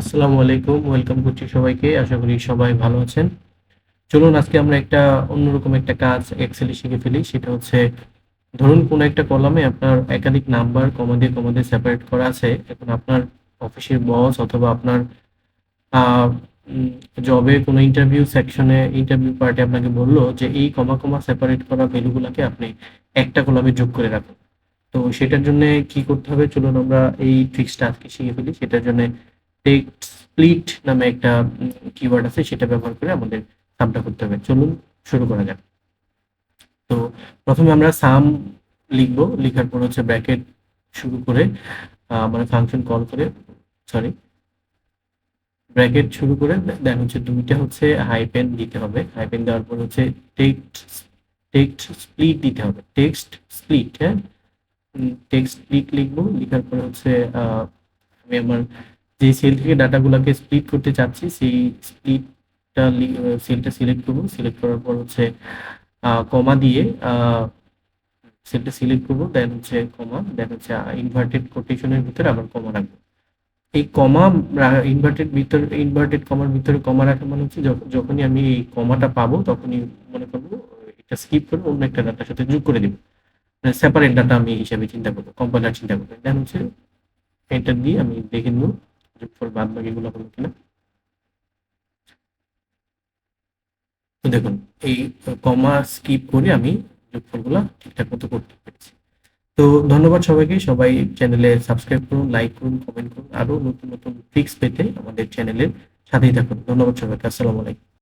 আসসালামু আলাইকুম, ওয়েলকাম করছি সবাইকে, আশা করি সবাই ভালো আছেন। চলুন, আজকে আমরা একটা অন্যরকম একটা কাজ এক্সেলে শিখে ফেলি, সেটা হচ্ছে ধরুন কোনো একটা কলামে আপনার একাধিক নাম্বার কমা দিয়ে কমা দিয়ে সেপারেট করা আছে। এখন আপনার অফিসের বস অথবা আপনার জবে কোনো ইন্টারভিউ সেকশনে ইন্টারভিউ পার্টি আপনাকে বলল যে এই কমা কমা সেপারেট করা ভ্যালুগুলোকে আপনি একটা কলামে যোগ করে রাখুন। তো সেটার জন্য কি করতে হবে? চলুন আমরা এই ট্রিক্সটা আজকে শিখে ফেলি, সেটার জন্য টেক্সট স্প্লিট নামে একটা কিওয়ার্ড আছে, সেটা ব্যবহার করে আমাদের সামটা করতে হবে। চলুন শুরু করা যাক। তো প্রথমে আমরা সাম লিখব, লেখার পর হচ্ছে ব্র্যাকেট শুরু করে মানে ফাংশন কল করে সরি ব্র্যাকেট শুরু করে দেন হচ্ছে দুইটা হচ্ছে হাইপেন দিতে হবে। হাইপেন দেওয়ার পর হচ্ছে টেক্সট টেক্সট স্প্লিট দিতে হবে। টেক্সট স্প্লিট হ্যাঁ? টেক্সট স্প্লিট লিখব, লেখার পর হচ্ছে আমি আমার যে সেল থেকে ডাটাগুলোকে স্প্লিট করতে চাচ্ছি, সেই স্প্লিটটা সেলটা সিলেক্ট করব। সিলেক্ট করার পর হচ্ছে কমা দিয়ে সেলটা সিলেক্ট করব দেন হচ্ছে কমা দেন হচ্ছে ইনভার্টেড কোটেশনের ভিতরে আবার কমা রাখব। এই কমা ইনভার্টেড ভিতরে ইনভার্টেড কমার ভিতরে কমা রাখা মানে হচ্ছে যখ- যখনই আমি এই কমাটা পাবো, তখনই মনে করব এটা স্কিপ করে অন্য একটা ডাটার সাথে যোগ করে দিব। সেপারেট ডাটা আমি হিসাবে চিন্তা করব কম্পাইলার চিন্তা করব। দেন হচ্ছে এন্টার দিয়ে আমি দেখে নেব। যোগফল বাদ বাকিগুলো হলো কিনা? তো দেখুন, এই কমা স্কিপ করে আমি যোগফলগুলো ঠিকঠাক মতো করতে পেরেছি। তো ধন্যবাদ সবাইকে, সবাই চ্যানেলে সাবস্ক্রাইব করুন লাইক করুন কমেন্ট করুন। আরও নতুন নতুন ট্রিক্স পেতে আমাদের চ্যানেলের সাথেই থাকুন। ধন্যবাদ সবাইকে, আসসালামু আলাইকুম।